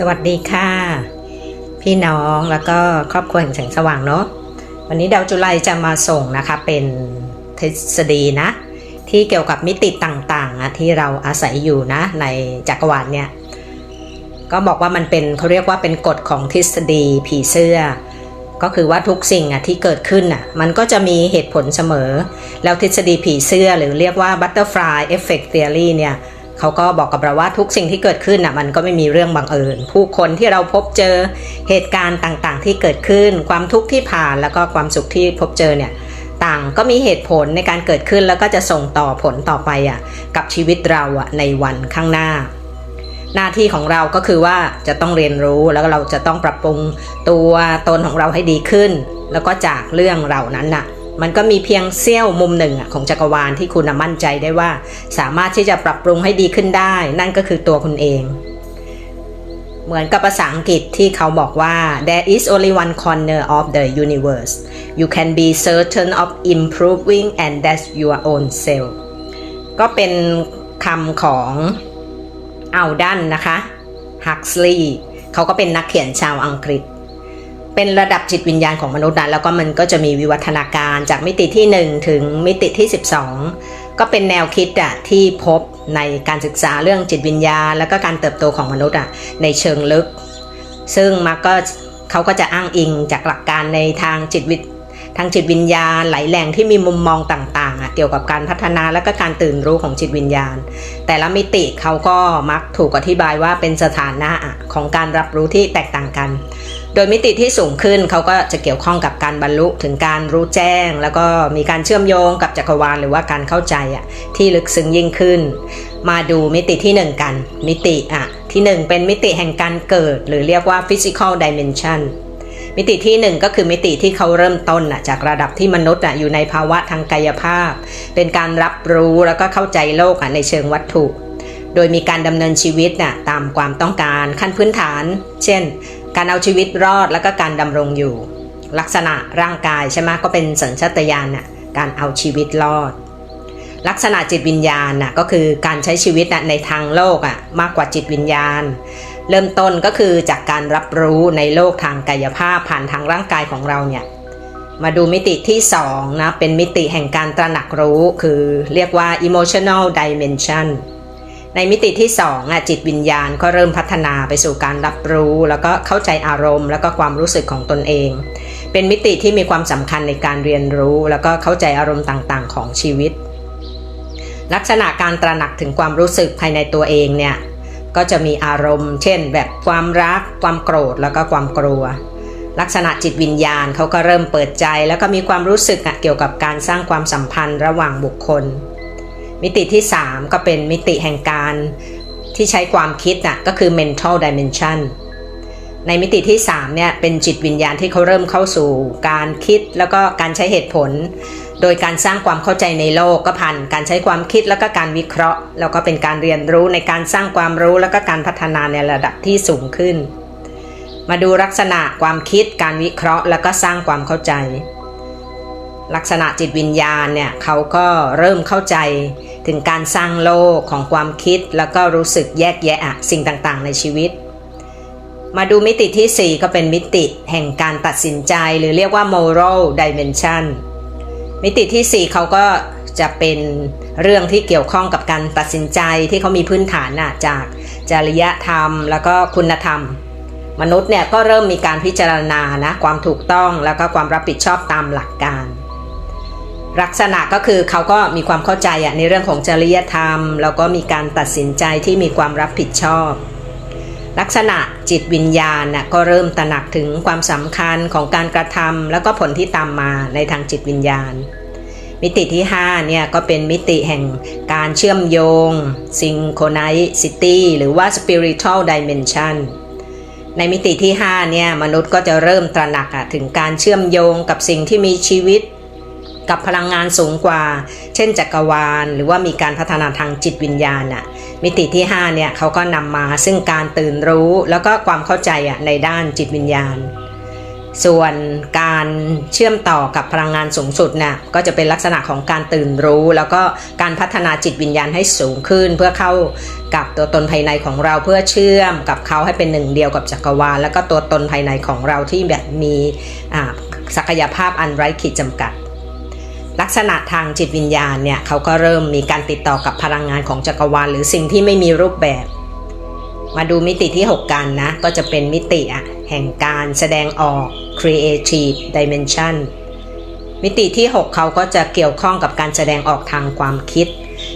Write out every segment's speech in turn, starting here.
สวัสดีค่ะ พี่น้องแล้วก็ครอบครัวแห่งแสงสว่างเนาะวันนี้ดาวจุไลจะมาส่งนะคะเป็นทฤษฎีนะ ที่เกี่ยวกับมิติต่างๆอะที่เราอาศัยอยู่นะในจักรวาลเนี่ย ก็บอกว่ามันเป็นเขาเรียกว่าเป็นกฎของทฤษฎีผีเสื้อ ก็คือว่าทุกสิ่งอะที่เกิดขึ้นอะมันก็จะมีเหตุผลเสมอ แล้วทฤษฎีผีเสื้อหรือเรียกว่า butterfly effect theory เนี่ย เขาก็บอกกับเราว่าทุกสิ่งที่เกิดขึ้นอะมันก็ไม่มีเรื่องบังเอิญ ผู้คนที่เราพบเจอเหตุการณ์ต่างๆ ที่เกิดขึ้น ความทุกข์ที่ผ่านแล้วก็ความสุขที่พบเจอเนี่ยต่างก็มีเหตุผลในการเกิดขึ้นแล้วก็จะส่งต่อผลต่อไปอะกับชีวิตเราอะในวันข้างหน้า หน้าที่ของเราก็คือว่าจะต้องเรียนรู้แล้วเราจะต้องปรับปรุงตัวตนของเราให้ดีขึ้น แล้วก็จากเรื่องเหล่านั้นน่ะ มันก็มีเพียงเสี้ยวมุมหนึ่งของจักรวาลที่คุณมั่นใจได้ว่า สามารถที่จะปรับปรุงให้ดีขึ้นได้ นั่นก็คือตัวคุณเอง เหมือนกับภาษาอังกฤษที่เขาบอกว่า there is only one corner of the universe you can be certain of improving and that's your own self ก็เป็นคำของอัลดันนะคะฮักสลีย์เขาก็เป็นนักเขียนชาวอังกฤษ เป็นระดับจิตวิญญาณของมนุษย์นะแล้วก็มันก็จะมีวิวัฒนาการจากมิติที่ 1 ถึงมิติที่ 12 ก็เป็นแนวคิดอะที่พบในการศึกษาเรื่องจิตวิญญาณ แล้วก็การเติบโตของมนุษย์อะในเชิงลึก ซึ่งมักก็เขาก็จะอ้างอิงจากหลักการในทางจิตวิทางจิตวิญญาณหลายแหล่งที่มีมุมมองต่างๆอะเกี่ยวกับการพัฒนาและก็การตื่นรู้ของจิตวิญญาณ แต่ละมิติเขาก็มักถูกอธิบายว่าเป็นสถานะอะของการรับรู้ที่แตกต่างกัน โดยมิติที่สูงขึ้นเขาก็จะเกี่ยวข้องกับการบรรลุถึงการรู้แจ้ง แล้วก็มีการเชื่อมโยงกับจักรวาลหรือว่าการเข้าใจอะที่ลึกซึ้งยิ่งขึ้น มาดูมิติที่ 1 กัน มิติอะที่ 1 เป็นมิติแห่งการเกิด หรือเรียกว่า physical dimension มิติที่ 1 ก็คือมิติที่เขาเริ่มต้นอะจากระดับที่มนุษย์อะอยู่ในภาวะทางกายภาพ เป็นการรับรู้แล้วก็เข้าใจโลกอะในเชิงวัตถุ โดยมีการดำเนินชีวิตน่ะตามความต้องการขั้นพื้นฐาน เช่น การเอาชีวิตรอดแล้วก็การดำรงอยู่ ลักษณะร่างกายใช่ไหมก็เป็นสัญชาตญาณน่ะการเอาชีวิตรอด ลักษณะจิตวิญญาณน่ะก็คือการใช้ชีวิตน่ะในทางโลกอะมากกว่าจิตวิญญาณ เริ่มต้นก็คือจากการรับรู้ในโลกทางกายภาพผ่านทางร่างกายของเราเนี่ยมาดูมิติที่2นะเป็นมิติแห่งการตระหนักรู้คือเรียกว่า emotional dimension ในมิติที่2อะจิตวิญญาณก็เริ่มพัฒนาไปสู่การรับรู้ แล้วก็เข้าใจอารมณ์ แล้วก็ความรู้สึกของตนเอง เป็นมิติที่มีความสำคัญในการเรียนรู้ แล้วก็เข้าใจอารมณ์ต่างๆ ของชีวิต ลักษณะการตระหนักถึงความรู้สึกภายในตัวเองเนี่ยก็จะมีอารมณ์ เช่น แบบความรัก ความโกรธแล้วก็ความกลัว ลักษณะจิตวิญญาณเขาก็เริ่มเปิดใจ แล้วก็มีความรู้สึกเกี่ยวกับการสร้างความสัมพันธ์ระหว่างบุคคล มิติที่ 3 ก็เป็นมิติแห่งการที่ใช้ความคิดน่ะก็คือ mental dimension ในมิติที่ 3 เนี่ย เป็นจิตวิญญาณที่เขาเริ่มเข้าสู่การคิดแล้วก็การใช้เหตุผล โดยการสร้างความเข้าใจในโลกก็ผ่านการใช้ความคิดแล้วก็การวิเคราะห์ แล้วก็เป็นการเรียนรู้ในการสร้างความรู้แล้วก็การพัฒนาในระดับที่สูงขึ้น มาดูลักษณะความคิดการวิเคราะห์ แล้วก็สร้างความเข้าใจ ลักษณะจิตวิญญาณเนี่ยเขาก็เริ่มเข้าใจ ถึงการสร้างโลกของความคิดแล้วก็รู้สึกแยกแยะสิ่งต่างๆ ในชีวิต มาดูมิติที่ 4 ก็เป็นมิติแห่งการตัดสินใจหรือเรียกว่า moral dimension มิติที่ 4 เขาก็จะเป็นเรื่องที่เกี่ยวข้องกับการตัดสินใจที่เขามีพื้นฐานนะจากจริยธรรม แล้วก็คุณธรรม มนุษย์เนี่ยก็เริ่มมีการพิจารณานะความถูกต้องแล้วก็ความรับผิดชอบตามหลักการ ลักษณะก็คือเขาก็มีความเข้าใจในเรื่องของจริยธรรม แล้วก็มีการตัดสินใจที่มีความรับผิดชอบ ลักษณะจิตวิญญาณนะก็เริ่มตระหนักถึงความสำคัญของการกระทำแล้วก็ผลที่ตามมาในทางจิตวิญญาณ มิติที่5เนี่ยก็เป็นมิติแห่งการเชื่อมโยง synchronicity หรือว่า spiritual dimension ในมิติที่5เนี่ยมนุษย์ก็จะเริ่มตระหนักถึงการเชื่อมโยงกับสิ่งที่มีชีวิต กับพลังงานสูงกว่า เช่นจักรวาล หรือว่ามีการพัฒนาทางจิตวิญญาณน่ะมิติที่5เนี่ยเขาก็นำมาซึ่งการตื่นรู้แล้วก็ความเข้าใจอะในด้านจิตวิญญาณ ส่วนการเชื่อมต่อกับพลังงานสูงสุดนี่ยก็จะเป็นลักษณะของการตื่นรู้ แล้วก็การพัฒนาจิตวิญญาณให้สูงขึ้น เพื่อเข้ากับตัวตนภายในของเราเพื่อเชื่อมกับเขาให้เป็นหนึ่งเดียวกับจักรวาล แล้วก็ตัวตนภายในของเราที่แบบมีอ่าศักยภาพอันไร้ขีดจำกัด ลักษณะทางจิตวิญญาณเนี่ยเขาก็เริ่มมีการติดต่อกับพลังงานของจักรวาลหรือสิ่งที่ไม่มีรูปแบบ มาดูมิติที่ 6 กันนะ ก็จะเป็นมิติอะแห่งการแสดงออก creative dimension มิติที่ 6 เขาก็จะเกี่ยวข้องกับการแสดงออกทางความคิด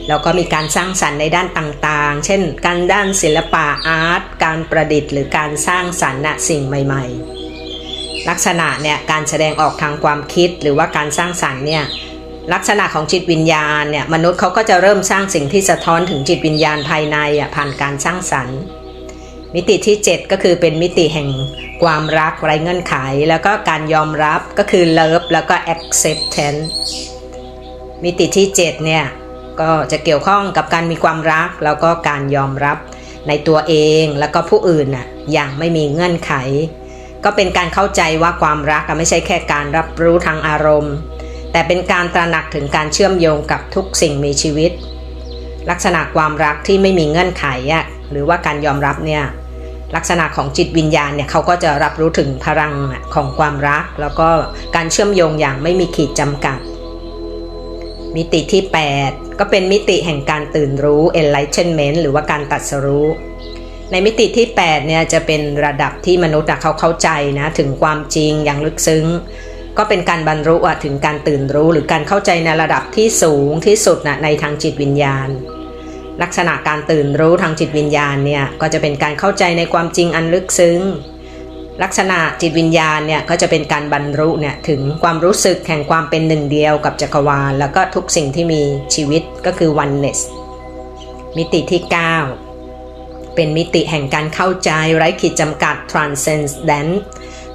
แล้วก็มีการสร้างสรรค์ในด้านต่างๆ เช่น การด้านศิลปะอาร์ต การประดิษฐ์หรือการสร้างสรรค์สิ่งใหม่ ๆ ลักษณะเนี่ยการแสดงออกทางความคิดหรือว่าการสร้างสรรค์เนี่ย ลักษณะของจิตวิญญาณเนี่ยมนุษย์เขาก็จะเริ่มสร้างสิ่งที่สะท้อนถึงจิตวิญญาณภายในอะผ่านการสร้างสรรค์ มิติที่ 7 ก็คือเป็นมิติแห่งความรักไร้เงื่อนไข แล้วก็การยอมรับก็คือ love แล้วก็ acceptance มิติที่ 7 เนี่ยก็จะเกี่ยวข้องกับการมีความรักแล้วก็การยอมรับในตัวเองแล้วก็ผู้อื่นน่ะอย่างไม่มีเงื่อนไข ก็เป็นการเข้าใจว่าความรักไม่ใช่แค่การรับรู้ทางอารมณ์ แต่เป็นการตระหนักถึงการเชื่อมโยงกับทุกสิ่งมีชีวิต ลักษณะความรักที่ไม่มีเงื่อนไขอะหรือว่าการยอมรับเนี่ยลักษณะของจิตวิญญาณเนี่ยเขาก็จะรับรู้ถึงพลังของความรัก แล้วก็การเชื่อมโยงอย่างไม่มีขีดจำกัด มิติที่ 8 ก็เป็นมิติแห่งการตื่นรู้ enlightenment หรือว่าการตัดสรู้ ในมิติที่ 8 เนี่ยจะเป็นระดับที่มนุษย์เขาเข้าใจนะถึงความจริงอย่างลึกซึ้ง ก็เป็นการบรรลุถึงการตื่นรู้หรือการเข้าใจในระดับที่สูงที่สุดนะในทางจิตวิญญาณ ลักษณะการตื่นรู้ทางจิตวิญญาณเนี่ยก็จะเป็นการเข้าใจในความจริงอันลึกซึ้ง ลักษณะจิตวิญญาณเนี่ยก็จะเป็นการบรรลุเนี่ยถึงความรู้สึกแห่งความเป็นหนึ่งเดียวกับจักรวาล แล้วก็ทุกสิ่งที่มีชีวิตก็คือ oneness มิติที่ 9 เป็นมิติแห่งการเข้าใจไร้ขีดจำกัด transcendent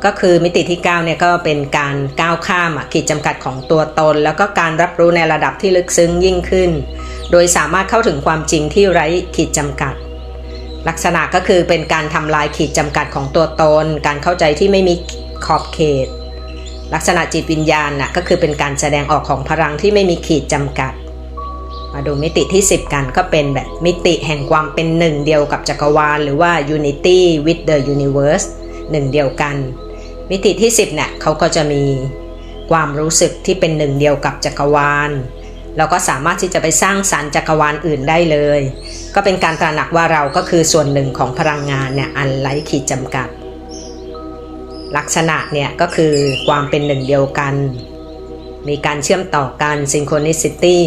ก็คือมิติที่9เนี่ยก็เป็นการก้าวข้ามขีดจำกัดของตัวตน แล้วก็การรับรู้ในระดับที่ลึกซึ้งยิ่งขึ้น โดยสามารถเข้าถึงความจริงที่ไร้ขีดจำกัด ลักษณะก็คือเป็นการทำลายขีดจำกัดของตัวตน การเข้าใจที่ไม่มีขอบเขต ลักษณะจิตวิญญาณน่ะก็คือเป็นการแสดงออกของพลังที่ไม่มีขีดจำกัด มาดูมิติที่ 10 กันก็เป็นแบบมิติแห่งความเป็นหนึ่งเดียวกับจักรวาล หรือว่า unity with the universe หนึ่งเดียวกัน มิติที่ 10เนี่ยเขาก็จะมีความรู้สึกที่เป็นหนึ่งเดียวกับจักรวาลแล้วก็สามารถที่จะไปสร้างสรรค์จักรวาลอื่นได้เลย ก็เป็นการตระหนักว่าเราก็คือส่วนหนึ่งของพลังงานเนี่ยอันไร้ขีดจำกัด ลักษณะเนี่ยก็คือความเป็นหนึ่งเดียวกัน มีการเชื่อมต่อกัน synchronicity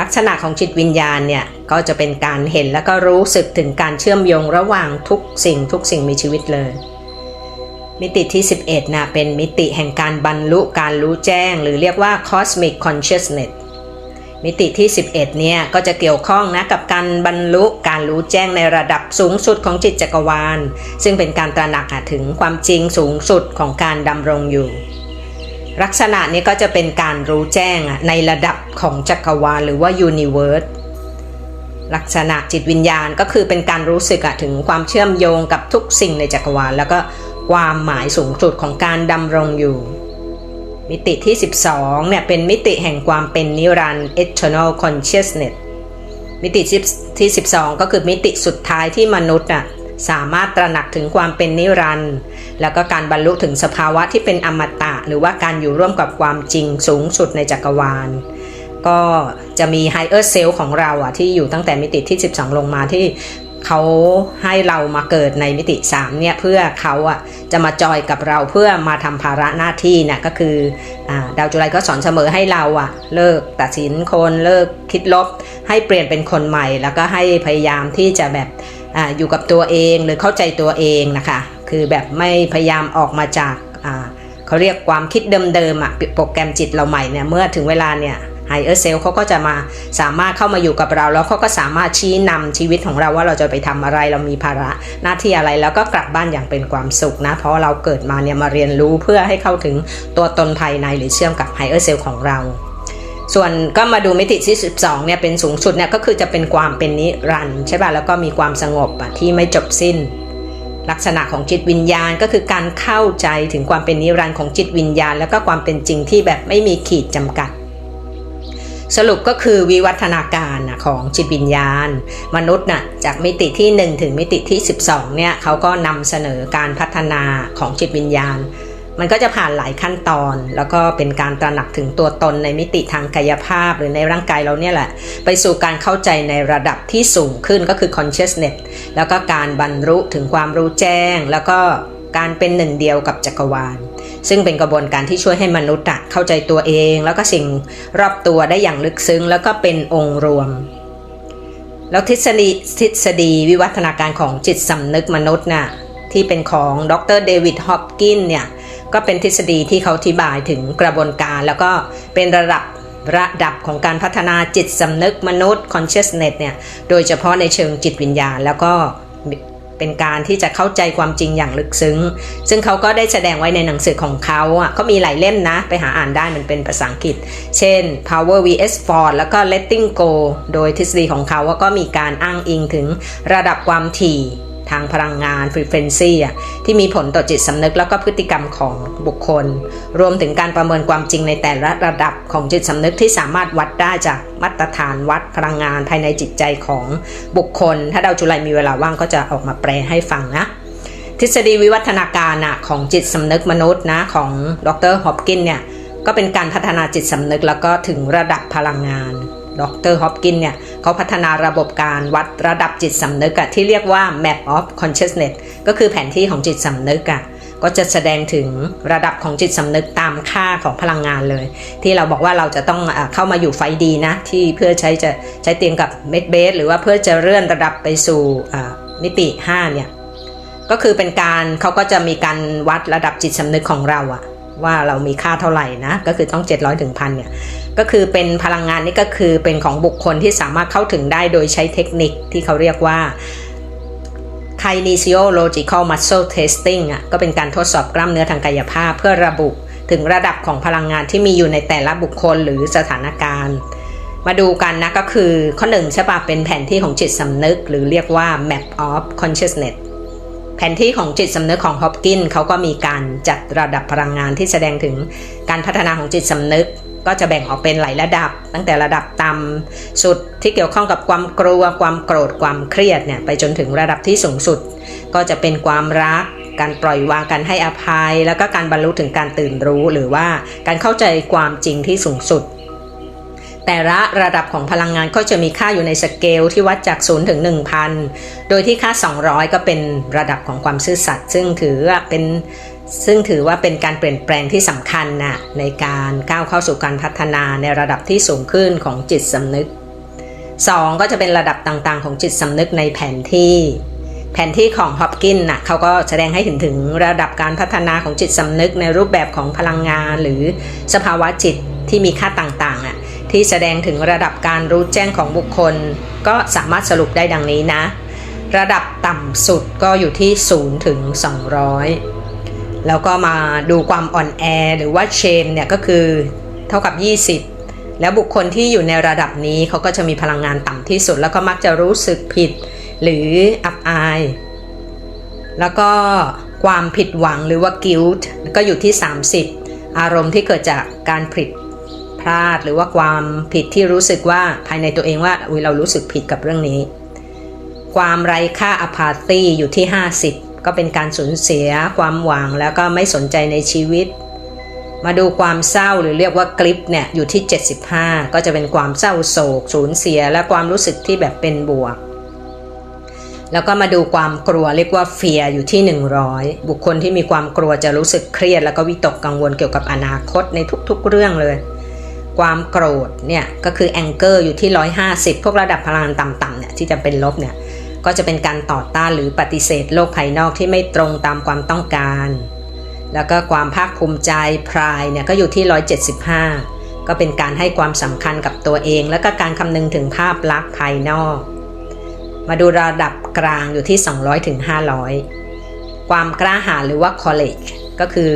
ลักษณะของจิตวิญญาณเนี่ยก็จะเป็นการเห็นแล้วก็รู้สึกถึงการเชื่อมโยงระหว่างทุกสิ่งทุกสิ่งมีชีวิตเลย มิติที่ 11นะเป็นมิติแห่งการบรรลุการรู้แจ้ง หรือเรียกว่า cosmic consciousness มิติที่ 11 เนี่ยก็จะเกี่ยวข้องนะกับการบรรลุการรู้แจ้งในระดับสูงสุดของจิตจักรวาล ซึ่งเป็นการตระหนักถึงความจริงสูงสุดของการดำรงอยู่ ลักษณะนี้ก็จะเป็นการรู้แจ้งในระดับของจักรวาลหรือว่า universe ลักษณะจิตวิญญาณก็คือเป็นการรู้สึกถึงความเชื่อมโยงกับทุกสิ่งในจักรวาล แล้วก็ ความหมายสูงสุดของการดำรงอยู่ มิติที่ 12เนี่ยเป็นมิติแห่งความเป็นนิรันดร์ eternal consciousness มิติที่ 12 ก็คือมิติสุดท้ายที่มนุษย์อะสามารถตระหนักถึงความเป็นนิรันดร์แล้วก็การบรรลุถึงสภาวะที่เป็นอมตะ หรือว่าการอยู่ร่วมกับความจริงสูงสุดในจักรวาล ก็จะมี higher self ของเราอะที่อยู่ตั้งแต่มิติที่ 12 ลงมาที่ เขาให้เรามาเกิดในมิติ 3 เนี่ยเพื่อเขาอะจะมาจอยกับเราเพื่อมาทำภาระหน้าที่นี่ยก็คืออาดาวจุไลก็สอนเสมอให้เราอะเลิกตัดสินคนเลิกคิดลบ ให้เปลี่ยนเป็นคนใหม่ แล้วก็ให้พยายามที่จะแบบออยู่กับตัวเองหรือเข้าใจตัวเองนะคะ คือแบบไม่พยายามออกมาจากเขาเรียกความคิดเดิมๆอะโปรแกรมจิตเราใหม่เนี่ยเมื่อถึงเวลาเนี่ย ไฮเออร์เซลเขาก็จะมาสามารถเข้ามาอยู่กับเรา แล้วเขาก็สามารถชี้นำชีวิตของเราว่าเราจะไปทำอะไรเรามีภาระหน้าที่อะไรแล้วก็กลับบ้านอย่างเป็นความสุขนะ เพราะเราเกิดมาเนี่ยมาเรียนรู้เพื่อให้เข้าถึงตัวตนภายในหรือเชื่อมกับไฮเออร์เซลของเราส่วนก็มาดูมิติที่ 12 เนี่ยเป็นสูงสุดเนี่ยก็คือจะเป็นความเป็นนิรันด์ใช่ป่ะแล้วก็มีความสงบที่ไม่จบสิ้น ลักษณะของจิตวิญญาณก็คือการเข้าใจถึงความเป็นนิรันดร์ของจิตวิญญาณ แล้วก็ความเป็นจริงที่แบบไม่มีขีดจำกัด สรุปก็คือวิวัฒนาการของจิตวิญญาณ มนุษย์น่ะจากมิติที่ 1 ถึงมิติที่ 12เนี่ยเขาก็นำเสนอการพัฒนาของจิตวิญญาณ มันก็จะผ่านหลายขั้นตอน แล้วก็เป็นการตระหนักถึงตัวตนในมิติทางกายภาพหรือในร่างกายเราเนี่ยแหละ ไปสู่การเข้าใจในระดับที่สูงขึ้นก็คือ consciousness แล้วก็การบรรลุถึงความรู้แจ้ง แล้วก็การเป็นหนึ่งเดียวกับจักรวาล ซึ่งเป็นกระบวนการที่ช่วยให้มนุษย์เข้าใจตัวเอง แล้วก็สิ่งรอบตัวได้อย่างลึกซึ้ง แล้วก็เป็นองค์รวม แล้วทฤษฎีทฤษฎีวิวัฒนาการของจิตสำนึกมนุษย์น่ะที่เป็นของดรเดวิดฮอปกินเนี่ยก็เป็นทฤษฎีที่เขาอธิบายถึงกระบวนการ แล้วก็เป็นระดับระดับของการพัฒนาจิตสำนึกมนุษย์ consciousness เนี่ย โดยเฉพาะในเชิงจิตวิญญาณ แล้วก็ เป็นการที่จะเข้าใจความจริงอย่างลึกซึ้ง ซึ่งเขาก็ได้แสดงไว้ในหนังสือของเขาอะเขามีหลายเล่มนะ ไปหาอ่านได้มันเป็นภาษาอังกฤษ เช่น Power vs Ford แล้วก็ Letting Go โดยทฤษฎีของเขาว่าก็มีการอ้างอิงถึงระดับความถี่ ทางพลังงาน frequency อะที่มีผลต่อจิตสำนึกแล้วก็พฤติกรรมของบุคคล รวมถึงการประเมินความจริงในแต่ละระดับของจิตสำนึกที่สามารถวัดได้จากมาตรฐานวัดพลังงานภายในจิตใจของบุคคล ถ้าดาวจุลัยมีเวลาว่างก็จะออกมาแปลให้ฟังนะทฤษฎีวิวัฒนาการนะของจิตสำนึกมนุษย์นะของดรฮอปกินเนี่ยก็เป็นการพัฒนาจิตสำนึกแล้วก็ถึงระดับพลังงาน ดรฮอปกินเนี่ยเขาพัฒนาระบบการวัดระดับจิตสำนึกอะที่เรียกว่า map of consciousness ก็คือแผนที่ของจิตสำนึกอะก็จะแสดงถึงระดับของจิตสำนึกตามค่าของพลังงานเลย ที่เราบอกว่าเราจะต้องเข้ามาอยู่ไฟดีนะ ที่เพื่อใช้จะใช้เตียงกับเมดเบสหรือว่าเพื่อจะเลื่อนระดับไปสู่มิติ 5 เนี่ย ก็คือเป็นการเขาก็จะมีการวัดระดับจิตสำนึกของเราอะ ว่าเรามีค่าเท่าไหร่นะ ก็คือต้อง 700ถึงพันเนี่ย ก็คือเป็นพลังงานนี่ก็คือเป็นของบุคคลที่สามารถเข้าถึงได้โดยใช้เทคนิคที่เขาเรียกว่า kinesiological muscle testing อะก็เป็นการทดสอบกล้ามเนื้อทางกายภาพ เพื่อระบุถึงระดับของพลังงานที่มีอยู่ในแต่ละบุคคลหรือสถานการณ์ มาดูกันนะก็คือข้อหนึ่งใช่ปะเป็นแผนที่ของจิตสำนึก หรือเรียกว่า map of consciousness แผนที่ของจิตสำนึกของฮอปกินเขาก็มีการจัดระดับพลังงานที่แสดงถึงการพัฒนาของจิตสำนึก ก็จะแบ่งออกเป็นหลายระดับ ตั้งแต่ระดับต่ำสุดที่เกี่ยวข้องกับความกลัว ความโกรธความเครียดเนี่ยไปจนถึงระดับที่สูงสุด ก็จะเป็นความรัก การปล่อยวางการให้อภัย แล้วก็การบรรลุถึงการตื่นรู้ หรือว่าการเข้าใจความจริงที่สูงสุด แต่ละระดับของพลังงานก็จะมีค่าอยู่ในสเกลที่วัดจาก 0 ถึง 1,000 โดยที่ค่า 200 ก็เป็นระดับของความซื่อสัตย์ซึ่งถือว่าเป็นซึ่งถือว่าเป็นการเปลี่ยนแปลงที่สำคัญนะในการก้าวเข้าสู่การพัฒนาในระดับที่สูงขึ้นของจิตสำนึก 2 ก็จะเป็นระดับต่างๆ ของจิตสำนึกในแผนที่ แผนที่ของฮอปกินน่ะเขาก็แสดงให้เห็นถึงระดับการพัฒนาของจิตสำนึกในรูปแบบของพลังงานหรือสภาวะจิตที่มีค่าต่างๆอะ ที่แสดงถึงระดับการรู้แจ้งของบุคคล ก็สามารถสรุปได้ดังนี้นะ ระดับต่ำสุดก็อยู่ที่ 0 ถึง 200 แล้วก็มาดูความอ่อนแอหรือว่าเชมเนี่ยก็คือเท่ากับ 20 แล้วบุคคลที่อยู่ในระดับนี้เขาก็จะมีพลังงานต่ำที่สุด แล้วก็มักจะรู้สึกผิดหรืออับอาย แล้วก็ความผิดหวังหรือว่า guilt ก็อยู่ที่ 30 อารมณ์ที่เกิดจากการผิด พลาดหรือว่าความผิดที่รู้สึกว่าภายในตัวเองว่าอุ้ยเรารู้สึกผิดกับเรื่องนี้ ความไร้ค่าอพาตี้อยู่ที่ 50 ก็เป็นการสูญเสียความหวังแล้วก็ไม่สนใจในชีวิต มาดูความเศร้าหรือเรียกว่ากลิปเนี่ยอยู่ที่ 75 ก็จะเป็นความเศร้าโศก สูญเสียและความรู้สึกที่แบบเป็นบวกแล้วก็มาดูความกลัวเรียกว่าเฟียอยู่ที่ 100 บุคคลที่มีความกลัวจะรู้สึกเครียด แล้วก็วิตกกังวลเกี่ยวกับอนาคตในทุกๆเรื่องเลย ความโกรธเนี่ยก็คือแองเกอร์อยู่ที่ 150 พวกระดับพลังต่ำๆเนี่ยที่จะเป็นลบเนี่ยก็จะเป็นการต่อต้านหรือปฏิเสธโลกภายนอกที่ไม่ตรงตามความต้องการ แล้วก็ความภาคภูมิใจพรายเนี่ยก็อยู่ที่ 175 ก็เป็นการให้ความสำคัญกับตัวเอง แล้วก็การคำนึงถึงภาพลักษณ์ภายนอก มาดูระดับกลางอยู่ที่ 200ถึง500 ความกล้าหาญหรือว่า college ก็คือ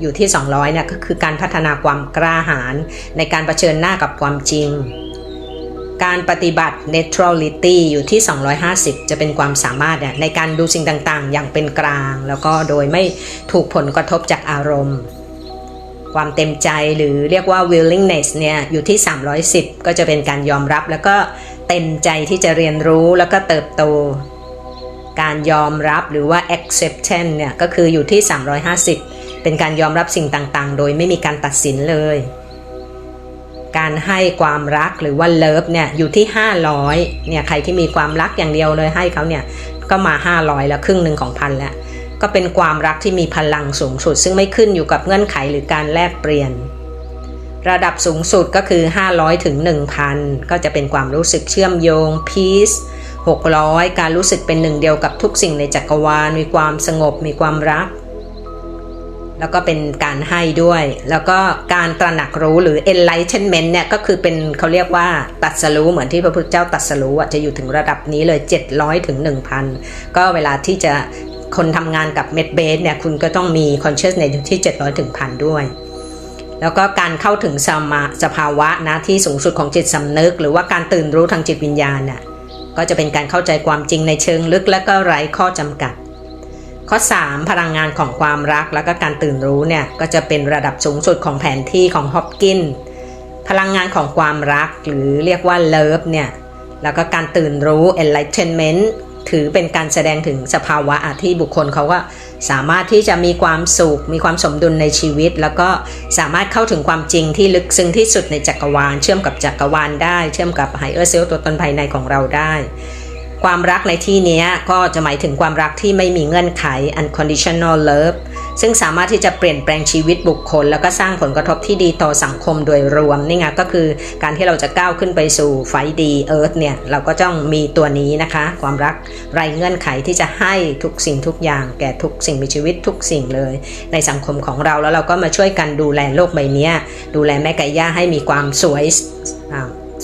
อยู่ที่ 200เนี่ยก็คือการพัฒนาความกล้าหาญในการรเผชิญหน้ากับความจริง การปฏิบัติ neutrality อยู่ที่ 250 จะเป็นความสามารถเนี่ยในการดูสิ่งต่างๆ อย่างเป็นกลาง แล้วก็โดยไม่ถูกผลกระทบจากอารมณ์ ความเต็มใจหรือเรียกว่า willingness เนี่ยอยู่ที่ 310 ก็จะเป็นการยอมรับแล้วก็เต็มใจที่จะเรียนรู้แล้วก็เติบโตการยอมรับหรือว่า acceptance เนี่ยก็คืออยู่ที่ 350 เป็นการยอมรับสิ่งต่างๆ โดยไม่มีการตัดสินเลย การให้ความรักหรือว่าเลิฟเนี่ยอยู่ที่ 500เนี่ยใครที่มีความรักอย่างเดียวเลยให้เขาเนี่ยก็มา 500 แล้วครึ่งหนึ่งของพันแล้ว ก็เป็นความรักที่มีพลังสูงสุด ซึ่งไม่ขึ้นอยู่กับเงื่อนไขหรือการแลกเปลี่ยน ระดับสูงสุดก็คือ 500ถึง1,000 ก็จะเป็นความรู้สึกเชื่อมโยง peace 600 การรู้สึกเป็นหนึ่งเดียวกับทุกสิ่งในจักรวาล มีความสงบ มีความรัก แล้วก็เป็นการให้ด้วย แล้วก็การตระหนักรู้หรือ enlightenment เนี่ยก็คือเป็นเขาเรียกว่าตัดสรู้เหมือนที่พระพุทธเจ้าตัดสรู้อะจะอยู่ถึงระดับนี้เลย 700ถึง1,000 ก็เวลาที่จะคนทำงานกับเมดเบสเนี่ยคุณก็ต้องมี consciousness อยู่ที่ 700ถึง1,000ด้วย แล้วก็การเข้าถึงสมาสภาวะนะที่สูงสุดของจิตสำนึก หรือว่าการตื่นรู้ทางจิตวิญญาณน่ะก็จะเป็นการเข้าใจความจริงในเชิงลึกและก็ไร้ข้อจำกัด ข้อ 3 พลังงานของความรักแล้วก็การตื่นรู้เนี่ยก็จะเป็นระดับสูงสุดของแผนที่ของฮอปกิน พลังงานของความรักหรือเรียกว่าเลิฟเนี่ยแล้วก็การตื่นรู้ enlightenment ถือเป็นการแสดงถึงสภาวะที่บุคคลเขาก็สามารถที่จะมีความสุข มีความสมดุลในชีวิต แล้วก็สามารถเข้าถึงความจริงที่ลึกซึ้งที่สุดในจักรวาล เชื่อมกับจักรวาลได้ เชื่อมกับไฮเออร์เซลตัวตนภายในของเราได้ ความรักในที่นี้ก็จะหมายถึงความรักที่ไม่มีเงื่อนไข unconditional love ซึ่งสามารถที่จะเปลี่ยนแปลงชีวิตบุคคล แล้วก็สร้างผลกระทบที่ดีต่อสังคมโดยรวมนี่ไงก็คือการที่เราจะก้าวขึ้นไปสู่ไฟดีเอิร์ธเนี่ยเราก็ต้องมีตัวนี้นะคะ ความรักไรเงื่อนไขที่จะให้ทุกสิ่งทุกอย่าง แก่ทุกสิ่งมีชีวิตทุกสิ่งเลย ในสังคมของเราแล้วเราก็มาช่วยกันดูแลโลกใบนี้ดูแลแม่ไก่ย่าให้มีความสวย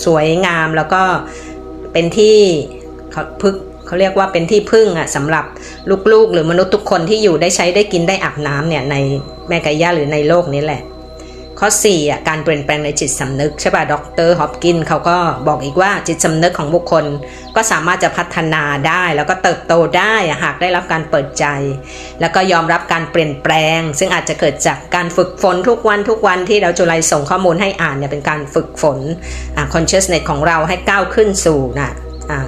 สวยงามแล้วก็เป็นที่ เขาพึกเขาเรียกว่าเป็นที่พึ่งอะสำหรับลูกๆ หรือมนุษย์ทุกคนที่อยู่ได้ใช้ได้กินได้อาบน้ำเนี่ยในแม่กายาหรือในโลกนี้แหละ ข้อ4อะการเปลี่ยนแปลงในจิตสำนึกใช่ป่ะดรฮอปกินเขาก็บอกอีกว่าจิตสำนึกของบุคคล ก็สามารถจะพัฒนาได้ แล้วก็เติบโตได้หากได้รับการเปิดใจ แล้วก็ยอมรับการเปลี่ยนแปลง ซึ่งอาจจะเกิดจากการฝึกฝนทุกวันทุกวันที่เราจุลัยส่งข้อมูลให้อ่านเนี่ยเป็นการฝึกฝนอ่า consciousness ของเราให้ก้าวขึ้นสู่น่ะ อ่า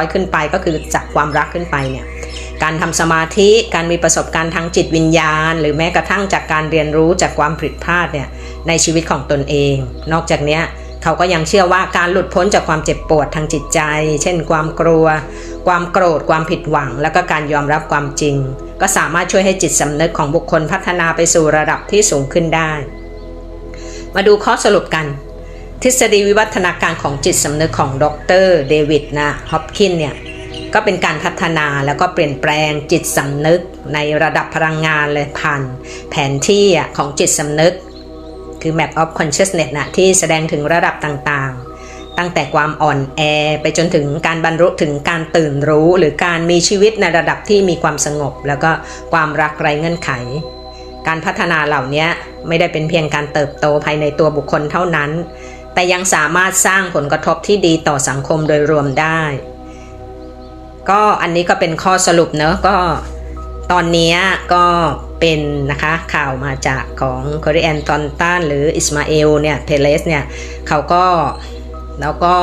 500ขึ้นไปก็คือจากความรักขึ้นไปเนี่ยการทำสมาธิการมีประสบการณ์ทางจิตวิญญาณ หรือแม้กระทั่งจากการเรียนรู้จากความผิดพลาดเนี่ยในชีวิตของตนเอง นอกจากนี้เขาก็ยังเชื่อว่าการหลุดพ้นจากความเจ็บปวดทางจิตใจ เช่น ความกลัว ความโกรธ ความผิดหวัง แล้วก็การยอมรับความจริง ก็สามารถช่วยให้จิตสำนึกของบุคคลพัฒนาไปสู่ระดับที่สูงขึ้นได้ มาดูข้อสรุปกัน ทฤษฎีวิวัฒนาการของจิตสำนึกของดรเดวิดนะฮอปกินเนี่ยก็เป็นการพัฒนาแล้วก็เปลี่ยนแปลงจิตสำนึกในระดับพลังงานเลยผ่านแผนที่ของจิตสำนึก คือ Map of Consciousness นะที่แสดงถึงระดับต่างๆ ตั้งแต่ความอ่อนแอไปจนถึงการบรรลุถึงการตื่นรู้ หรือการมีชีวิตในระดับที่มีความสงบ แล้วก็ความรักไร้เงื่อนไข การพัฒนาเหล่านี้ไม่ได้เป็นเพียงการเติบโตภายในตัวบุคคลเท่านั้น แต่ยังสามารถสร้างผลกระทบที่ดีต่อสังคมโดยรวมได้ ก็อันนี้ก็เป็นข้อสรุปเนอะก็ตอนนี้ก็เป็นนะคะข่าวมาจากของคอริแอนตอนตันหรืออิสมาเอลเนี่ยเทเลสเนี่ยเขาก็แล้วก็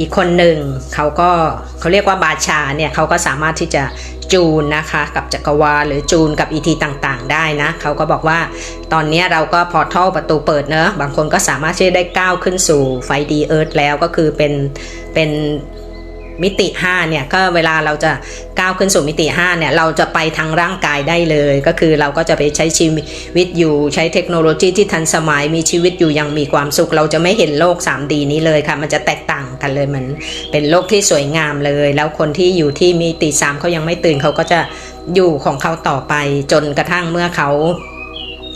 อีกคนหนึ่งเขาก็เขาเรียกว่าบาชาเนี่ยเขาก็สามารถที่จะ จูนนะคะกับจักรวาลหรือจูนกับอีทีต่างๆ ได้นะเขาก็บอกว่าตอนนี้เราก็พอท่อประตูเปิดเนอะบางคนก็สามารถที่จะได้ก้าวขึ้นสู่ไฟดีเอิร์ธแล้วก็คือเป็นเป็น มิติ5เนี่ยก็เวลาเราจะก้าวขึ้นสู่มิติ5เนี่ยเราจะไปทางร่างกายได้เลย ก็คือเราก็จะไปใช้ชีวิตอยู่ใช้เทคโนโลยีที่ทันสมัยมีชีวิตอยู่อยังมีความสุข เราจะไม่เห็นโลก 3D นี้เลยค่ะ มันจะแตกต่างกันเลยเหมือนเป็นโลกที่สวยงามเลย แล้วคนที่อยู่ที่มิติ3เขายังไม่ตื่นเขาก็จะอยู่ของเขาต่อไปจนกระทั่งเมื่อเขา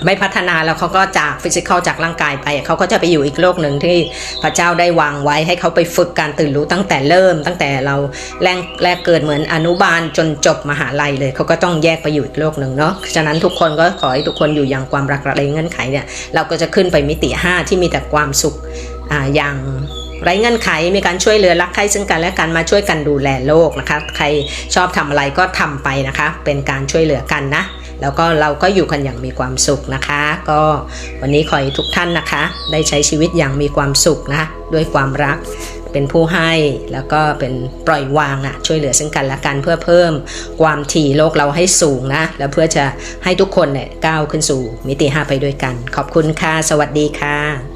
ไม่พัฒนาแล้วเขาก็จากฟิสิกอลจากร่างกายไปเขาก็จะไปอยู่อีกโลกหนึ่งที่พระเจ้าได้วางไว้ให้เขาไปฝึกการตื่นรู้ตั้งแต่เริ่ม ตั้งแต่เราแรกแรกเกิดเหมือนอนุบาลจนจบมหาลัยเลยเขาก็ต้องแยกไปอยู่อีกโลกหนึ่งเนาะฉะนั้นทุกคนก็ขอให้ทุกคนอยู่อย่างความรักระไรเงื่อนไขเนี่ยเราก็จะขึ้นไปมิติ 5 ที่มีแต่ความสุขอ่าอย่าง ไร้เงื่อนไขมีการช่วยเหลือรักใคร่ซึ่งกันและกันมาช่วยกันดูแลโลกนะคะ ใครชอบทำอะไรก็ทำไปนะคะ เป็นการช่วยเหลือกันนะ แล้วก็เราก็อยู่กันอย่างมีความสุขนะคะ ก็วันนี้ขอให้ทุกท่านนะคะ ได้ใช้ชีวิตอย่างมีความสุขนะด้วยความรักเป็นผู้ให้แล้วก็เป็นปล่อยวางอะช่วยเหลือซึ่งกันและกันเพื่อเพิ่มความถี่โลกเราให้สูงนะแล้วเพื่อจะให้ทุกคนเนี่ยก้าวขึ้นสู่มิติ 5 ไปด้วยกัน ขอบคุณค่ะ สวัสดีค่ะ